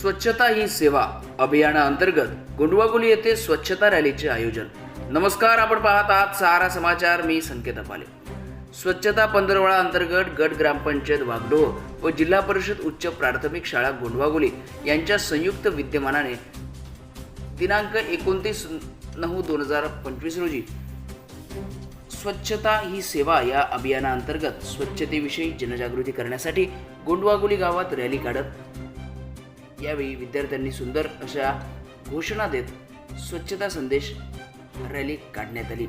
स्वच्छता ही सेवा अभियानाअंतर्गत गुंडवागुली येथे स्वच्छता रॅलीचे आयोजन. नमस्कार आपण पाहत आहात सहारा समाचार. मी संकेत अपाले. स्वच्छता पंधरवडा अंतर्गत गट ग्रामपंचायत वागडोह व जिल्हा परिषद उच्च प्राथमिक शाळा गोंडवागुली यांच्या संयुक्त विद्यमानाने दिनांक एकोणतीस नऊ दोन हजार पंचवीस रोजी स्वच्छता ही सेवा या अभियानाअंतर्गत स्वच्छतेविषयी जनजागृती करण्यासाठी गोंडवागुली गावात रॅली काढत यावेळी विद्यार्थ्यांनी सुंदर अशा घोषणा देत स्वच्छता संदेश रॅली काढण्यात आली.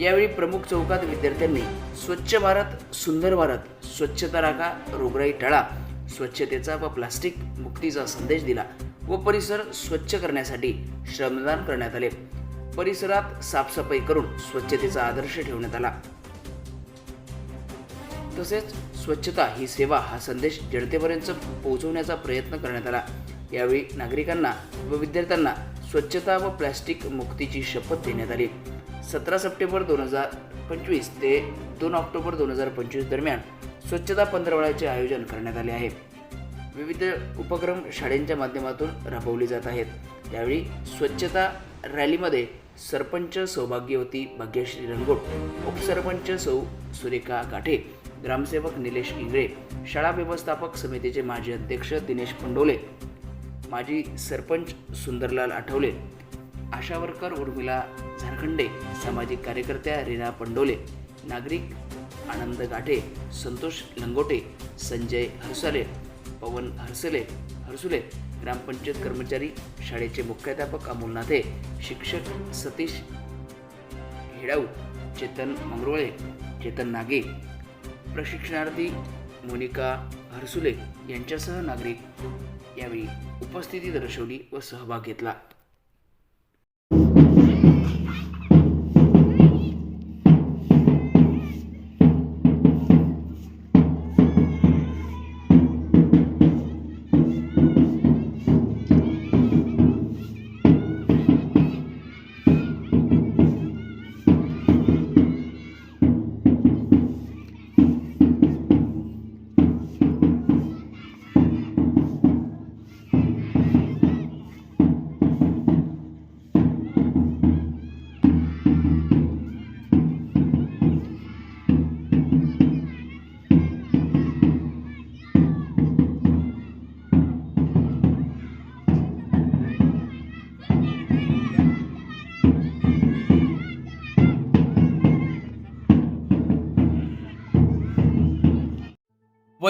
यावेळी प्रमुख चौकात विद्यार्थ्यांनी स्वच्छ भारत सुंदर भारत स्वच्छता राखा रोगराई टाळा स्वच्छतेचा व प्लास्टिक मुक्तीचा संदेश दिला व परिसर स्वच्छ करण्यासाठी श्रमदान करण्यात आले. परिसरात साफसफाई करून स्वच्छतेचा आदर्श ठेवण्यात आला. तसेच स्वच्छता ही सेवा हा संदेश जनतेपर्यंत पोहोचवण्याचा प्रयत्न करण्यात आला. यावेळी नागरिकांना व विद्यार्थ्यांना स्वच्छता व प्लॅस्टिक मुक्तीची शपथ देण्यात आली. सतरा सप्टेंबर दोन हजार पंचवीस ते दोन ऑक्टोबर दोन हजार पंचवीस दरम्यान स्वच्छता पंधरवड्याचे आयोजन करण्यात आले आहे. विविध उपक्रम शाळेंच्या माध्यमातून राबवले जात आहेत. यावेळी स्वच्छता रॅलीमध्ये सरपंच सौभाग्यवती भाग्यश्री रंगोट उपसरपंच सौ सुरेखा काठे ग्रामसेवक निलेश इंगळे शाळा व्यवस्थापक समितीचे माजी अध्यक्ष दिनेश पंडोले माजी सरपंच सुंदरलाल आठवले आशा वर्कर उर्मिला झारखंडे सामाजिक कार्यकर्त्या रीना पंडोले नागरिक आनंद गाठे संतोष लंगोटे संजय हरसाले पवन हरसले हरसुले ग्रामपंचायत कर्मचारी शाळेचे मुख्याध्यापक अमोल नाथे शिक्षक सतीश हेडाऊ चेतन मंगरोळे चेतन नागे प्रशिक्षणार्थी मोनिका हरसुले यांच्यासह नागरिक यावेळी उपस्थिती दर्शवली व सहभाग घेतला.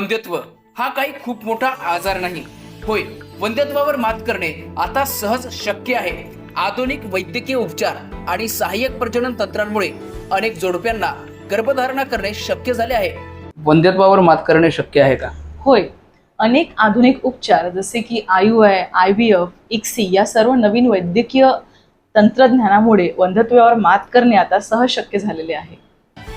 वंध्यत्व हा काही खूप मोठा आजार नाही. होय वंध्यत्वावर मात करणे आता सहज शक्य आहे. आधुनिक वैद्यकीय उपचार आणि सहाय्यक प्रजनन तंत्रांमुळे अनेक जोडप्यांना गर्भधारणा करणे शक्य झाले आहे. वंध्यत्वावर मात करणे शक्य आहे का? होय अनेक आधुनिक उपचार जसे की I U I I V F ICSI या सर्व नवीन वैद्यकीय तंत्रज्ञानामुळे वंध्यत्वावर मात करणे आता सहज शक्य झालेले आहे.